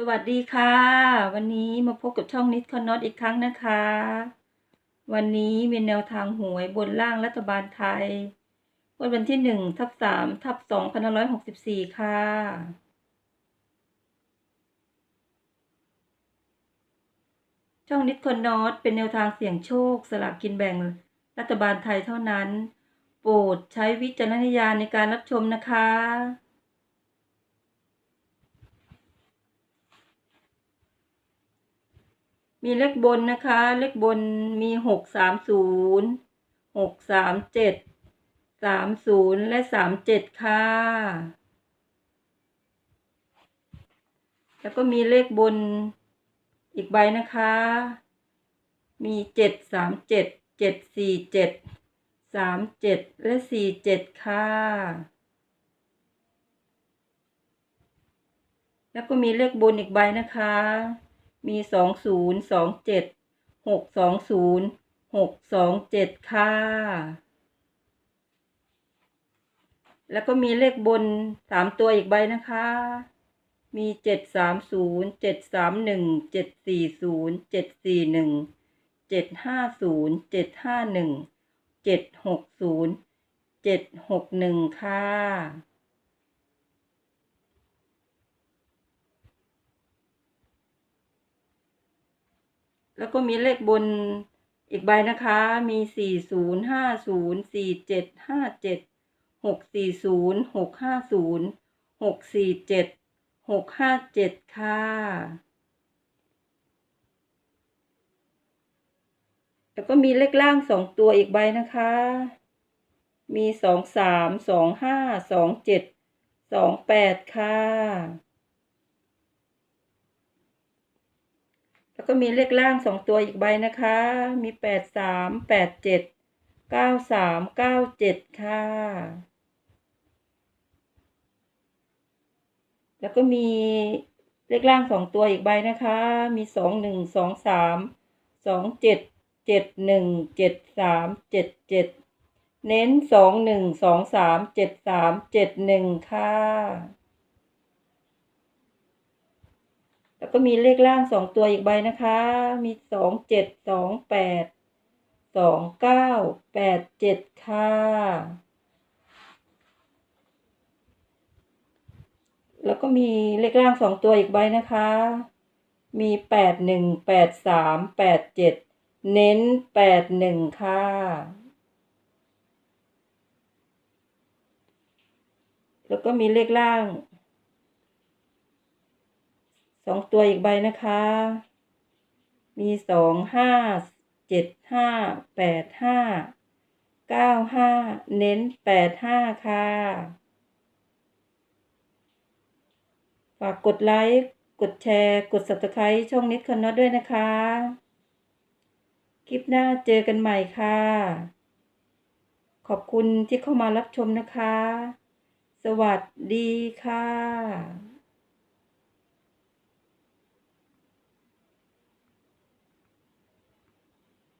สวัสดีค่ะ วันนี้มาพบกับช่องนิดคอนนอตอีกครั้งนะคะ วันนี้มีแนวทางหวยบนล่างรัฐบาลไทยวันวันที่หนึ่งทับสามทับสองพันร้อยหกสิบสี่ค่ะ ช่องนิดคอนนอตเป็นแนวทางเสี่ยงโชค สลากกินแบ่งรัฐบาลไทยเท่านั้น โปรดใช้วิจารณญาณในการรับชมนะคะ มีเลขบนนะคะ เลขบนมีหกสามศูนย์หกสามเจ็ดสามศูนย์และสามเจ็ดค่ะ แล้วก็มีเลขบนอีกใบนะคะ มีเจ็ดสามเจ็ดเจ็ดสี่เจ็ดสามเจ็ดและสี่เจ็ดค่ะ แล้วก็มีเลขบนอีกใบนะคะ มีสองศูนย์สองเจ็ดหกสองศูนย์หกสองเจ็ดค่ะ แล้วก็มีเลขบนสามตัวอีกใบนะคะ มีเจ็ดสามศูนย์เจ็ดสามหนึ่งเจ็ดสี่ศูนย์เจ็ดสี่หนึ่งเจ็ดห้าศูนย์เจ็ดห้าหนึ่งเจ็ดหกศูนย์เจ็ดหกหนึ่งค่ะ แล้วก็มีเลขบนอีกใบนะคะ มีสี่ศูนย์ห้าศูนย์สี่เจ็ดห้าเจ็ดหกสี่ศูนย์หกห้าศูนย์หกสี่เจ็ดหกห้าเจ็ดค่ะ แล้วก็มีเลขล่างสองตัวอีกใบนะคะ มีสองสามสองห้าสองเจ็ดสองแปดค่ะ แล้วก็มีเลขล่างสองตัวอีกใบนะคะ มีแปดสามแปดเจ็ดเก้าสามเก้าเจ็ดค่ะ แล้วก็มีเลขล่างสองตัวอีกใบนะคะ มีสองหนึ่งสองสามสองเจ็ดเจ็ดหนึ่งเจ็ดสามเจ็ดเจ็ดเน้นสองหนึ่งสองสามเจ็ดสามเจ็ดหนึ่งค่ะ แล้วก็มีเลขล่างสองตัวอีกใบนะคะ มีสองเจ็ดสองแปดสองเก้าแปดเจ็ดค่ะ แล้วก็มีเลขล่างสองตัวอีกใบนะคะ มีแปดหนึ่งแปดสามแปดเจ็ดเน้นแปดหนึ่งค่ะแล้วก็มีเลขล่าง สองตัวอีกใบนะคะ มีสองห้าเจ็ดห้าแปดห้าเก้าห้าเน้นแปดห้าค่ะ ฝากกดไลค์ กดแชร์ กด subscribe ช่องนิดคอนนอด้วยนะคะ คลิปหน้าเจอกันใหม่ค่ะ ขอบคุณที่เข้ามารับชมนะคะ สวัสดีค่ะ